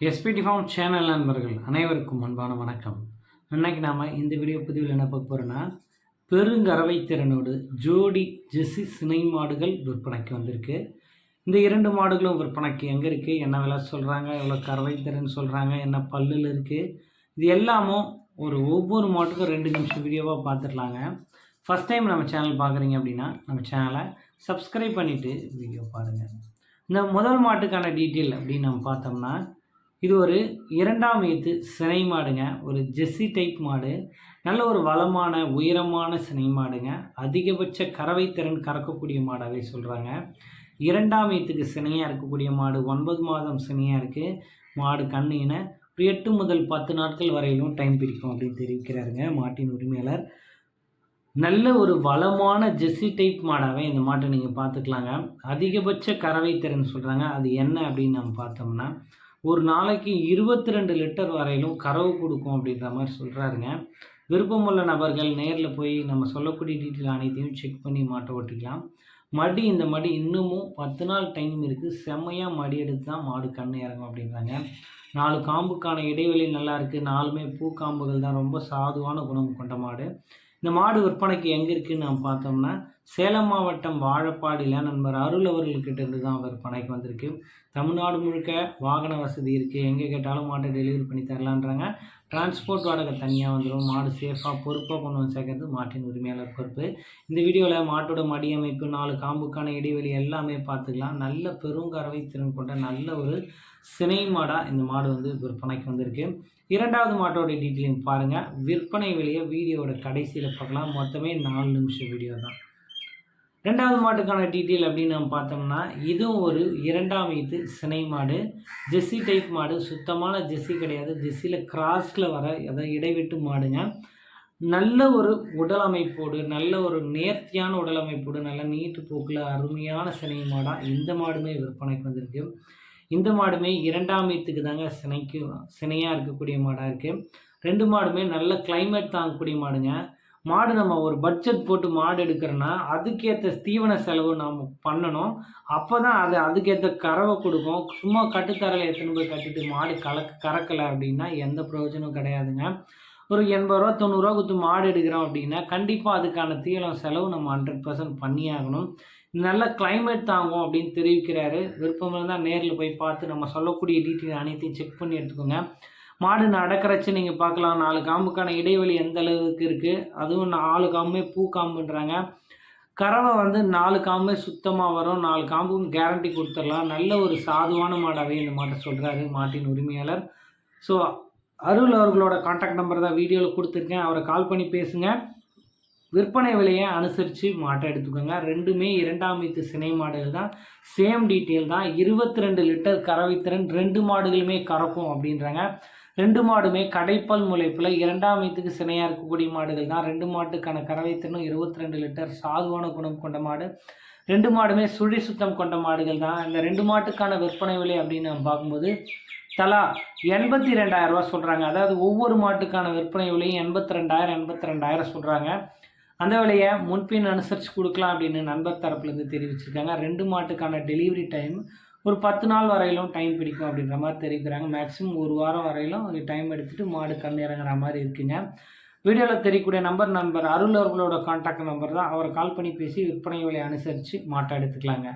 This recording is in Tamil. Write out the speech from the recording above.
எஸ்பிடி ஃபார்ம் சேனல் நண்பர்கள் அனைவருக்கும் அன்பான வணக்கம். இன்றைக்கி நாம் இந்த வீடியோ பதிவில் என்ன பார்க்க போகிறோன்னா பெருங்கறவை திறனோடு ஜோடி ஜெஸ்ஸி சினை மாடுகள் விற்பனைக்கு வந்திருக்கு. இந்த இரண்டு மாடுகளும் விற்பனைக்கு எங்கே இருக்குது என்ன விலை சொல்கிறாங்க எவ்வளோ கறவை திறன் சொல்கிறாங்க என்ன பல்லில் இருக்குது இது எல்லாமும் ஒரு ஒவ்வொரு மாட்டுக்கும் ரெண்டு நிமிஷம் வீடியோவாக பார்த்துடலாங்க. ஃபஸ்ட் டைம் நம்ம சேனல் பார்க்குறீங்க அப்படின்னா நம்ம சேனலை சப்ஸ்கிரைப் பண்ணிவிட்டு வீடியோ பாருங்கள் இந்த முதல் மாட்டுக்கான டீட்டெயில் அப்படின்னு நம்ம பார்த்தோம்னா இது ஒரு இரண்டாம் ஈத்து சினை மாடுங்க. ஒரு ஜெஸ்ஸி டைப் மாடு. நல்ல ஒரு வளமான உயரமான சினை மாடுங்க. அதிகபட்ச கறவை திறன் கறக்கக்கூடிய மாடாகவே சொல்கிறாங்க இரண்டாம் ஈத்துக்கு சினையாக இருக்கக்கூடிய மாடு ஒன்பது மாதம் சினையாக இருக்குது மாடு கண்ணுன ஒரு எட்டு முதல் பத்து நாட்கள் வரையிலும் டைம் பிடிக்கும் அப்படின்னு தெரிவிக்கிறாருங்க மாட்டின் உரிமையாளர். நல்ல ஒரு வளமான ஜெஸ்ஸி டைப் மாடாகவே இந்த மாட்டை நீங்கள் பார்த்துக்கலாங்க. அதிகபட்ச கறவை திறன் சொல்கிறாங்க அது என்ன அப்படின்னு நம்ம பார்த்தோம்னா ஒரு நாளைக்கு இருபத்தி ரெண்டு லிட்டர் வரையிலும் கறவு கொடுக்கும் அப்படின்ற மாதிரி சொல்கிறாருங்க விருப்பமுள்ள நபர்கள் நேரில் போய் நம்ம சொல்லக்கூடிய டீட்டெயில் அனைத்தையும் செக் பண்ணி மாட்ட ஓட்டிக்கலாம். மடி இந்த மடி இன்னமும் பத்து நாள் டைம் இருக்குது செம்மையாக மடி எடுத்து தான் மாடு கண்ணு இறங்கும் அப்படின்றாங்க. நாலு காம்புக்கான இடைவெளி நல்லா இருக்குது நாலுமே பூக்காம்புகள் தான். ரொம்ப சாதுவான குணம் கொண்ட மாடு. இந்த மாடு விற்பனைக்கு எங்கே இருக்குதுன்னு நம்ம பார்த்தோம்னா சேலம் மாவட்டம் வாழப்பாடியில் நண்பர் அருள் அவர்கள்கிட்ட இருந்து தான் விற்பனைக்கு வந்திருக்கு. தமிழ்நாடு முழுக்க வாகன வசதி இருக்குது எங்கே கேட்டாலும் மாட்டை டெலிவரி பண்ணி தரலான்றாங்க. டிரான்ஸ்போர்ட் வாடகை தனியாக வந்துடும் மாடு சேஃபாக பொறுப்பாக கொண்டு வந்து சேர்க்கறது மாட்டின் உரிமையாளர் பொறுப்பு. இந்த வீடியோவில் மாட்டோட மடி அமைப்பு நாலு காம்புக்கான இடைவெளி எல்லாமே பார்த்துக்கலாம். நல்ல பெருங்கறவை திறன் கொண்ட நல்ல ஒரு சினை மாடாக இந்த மாடு வந்து விற்பனைக்கு வந்திருக்கு. இரண்டாவது மாட்டோட டீட்டெயிலிங் பாருங்கள் விற்பனை விலையை வீடியோவோட கடைசியில் பார்க்கலாம். மொத்தமே நாலு நிமிஷம் வீடியோ தான். ரெண்டாவது மாட்டுக்கான டீட்டெயில் அப்படின்னு நம்ம பார்த்தோம்னா இதுவும் ஒரு இரண்டாம் இது சினை மாடு. ஜெஸ்ஸி டைப் மாடு. சுத்தமான ஜெஸ்ஸி கிடையாது. ஜெஸ்ஸியில் கிராஸில் வர அதாவது இடைவெட்டு மாடுங்க. நல்ல ஒரு உடல் அமைப்போடு நல்ல ஒரு நேர்த்தியான உடல் அமைப்போடு நல்ல நீட்டு போக்கில் அருமையான சினை மாடாக இந்த மாடுமே விற்பனைக்கு வந்திருக்கு. இந்த மாடுமே இரண்டாம் ஈத்துக்கு தாங்க சினைக்கு சினையாக இருக்கக்கூடிய மாடாக இருக்குது ரெண்டு மாடுமே நல்ல கிளைமேட் தாங்கக்கூடிய மாடுங்க. மாடு நம்ம ஒரு பட்ஜெட் போட்டு மாடு எடுக்கிறோன்னா அதுக்கேற்ற தீவன செலவு நாம் பண்ணணும். அப்போ தான் அது அதுக்கேற்ற கறவை கொடுக்கும். சும்மா கட்டுத்தரையில் எத்தனை போய் கட்டிட்டு மாடு கலக்க கறக்கலை அப்படின்னா எந்த பிரயோஜனமும் கிடையாதுங்க. ஒரு எண்பது ரூபா தொண்ணூறுரூவா கொடுத்து மாடு எடுக்கிறோம் அப்படின்னா கண்டிப்பாக அதுக்கான தீவனம் செலவு நம்ம ஹண்ட்ரட் பர்சன்ட் பண்ணியாகணும். நல்ல கிளைமேட் தாங்கும் அப்படின்னு தெரிவிக்கிறாரு. விருப்பம் இருந்தால் நேரில் போய் பார்த்து நம்ம சொல்லக்கூடிய டீட்டெயில் அனைத்தையும் செக் பண்ணி எடுத்துக்கோங்க. மாடு நடக்கிறச்சு நீங்கள் பார்க்கலாம் நாலு காம்புக்கான இடைவெளி எந்த அளவுக்கு இருக்குது அதுவும் நாலு காம்புமே பூ காம்புன்றாங்க. கறவை வந்து நாலு காம்புமே சுத்தமாக வரும். நாலு காம்பும் கேரண்டி கொடுத்துடலாம். நல்ல ஒரு சாதுவான மாடாகவே இந்த மாட்டை சொல்கிறாரு மாட்டின் உரிமையாளர். ஸோ அருள் அவர்களோட காண்டாக்ட் நம்பர் தான் வீடியோவில் கொடுத்துருக்கேன். அவரை கால் பண்ணி பேசுங்க. விற்பனை விலையை அனுசரித்து மாட்டை எடுத்துக்கோங்க. ரெண்டுமே இரண்டாம் வீத்து சினை மாடுகள் தான். சேம் டீட்டெயில் தான். இருபத்தி ரெண்டு லிட்டர் கறவைத்திறன் ரெண்டு மாடுகளுமே கறக்கும் அப்படின்றாங்க. ரெண்டு மாடுமே கடைப்பல் முளைப்பில் இரண்டாம் மீத்துக்கு சினையாக இருக்கக்கூடிய மாடுகள் தான் ரெண்டு மாட்டுக்கான கறவைத்திறனும் இருபத்தி ரெண்டு லிட்டர் சாதுவான குணம் கொண்ட மாடு. ரெண்டு மாடுமே சுழி சுத்தம் கொண்ட மாடுகள் தான் இந்த ரெண்டு மாட்டுக்கான விற்பனை விலை அப்படின்னு நம்ம பார்க்கும்போது தலா எண்பத்தி ரெண்டாயிரம் ரூபா சொல்கிறாங்க அதாவது ஒவ்வொரு மாட்டுக்கான விற்பனை விலையும் எண்பத்தி ரெண்டாயிரம் எண்பத்தி ரெண்டாயிரம் சொல்கிறாங்க அந்த விலையை முன்பின் அனுசரித்து கொடுக்கலாம் அப்படின்னு நண்பர் தரப்புலேருந்து தெரிவிச்சிருக்காங்க. ரெண்டு மாட்டுக்கான டெலிவரி டைம் ஒரு பத்து நாள் வரையிலும் டைம் பிடிக்கும் அப்படின்ற மாதிரி தெரிவிக்கிறாங்க. மேக்ஸிமம் ஒரு வாரம் வரையிலும் டைம் எடுத்துகிட்டு மாடு கண் இறங்குற மாதிரி இருக்குங்க. வீடியோவில் தெரியக்கூடிய நம்பர் நண்பர் அருள் அவர்களோட கான்டாக்ட் நம்பர் தான். அவரை கால் பண்ணி பேசி விற்பனை விலையை அனுசரித்து மாட்டை எடுத்துக்கலாங்க.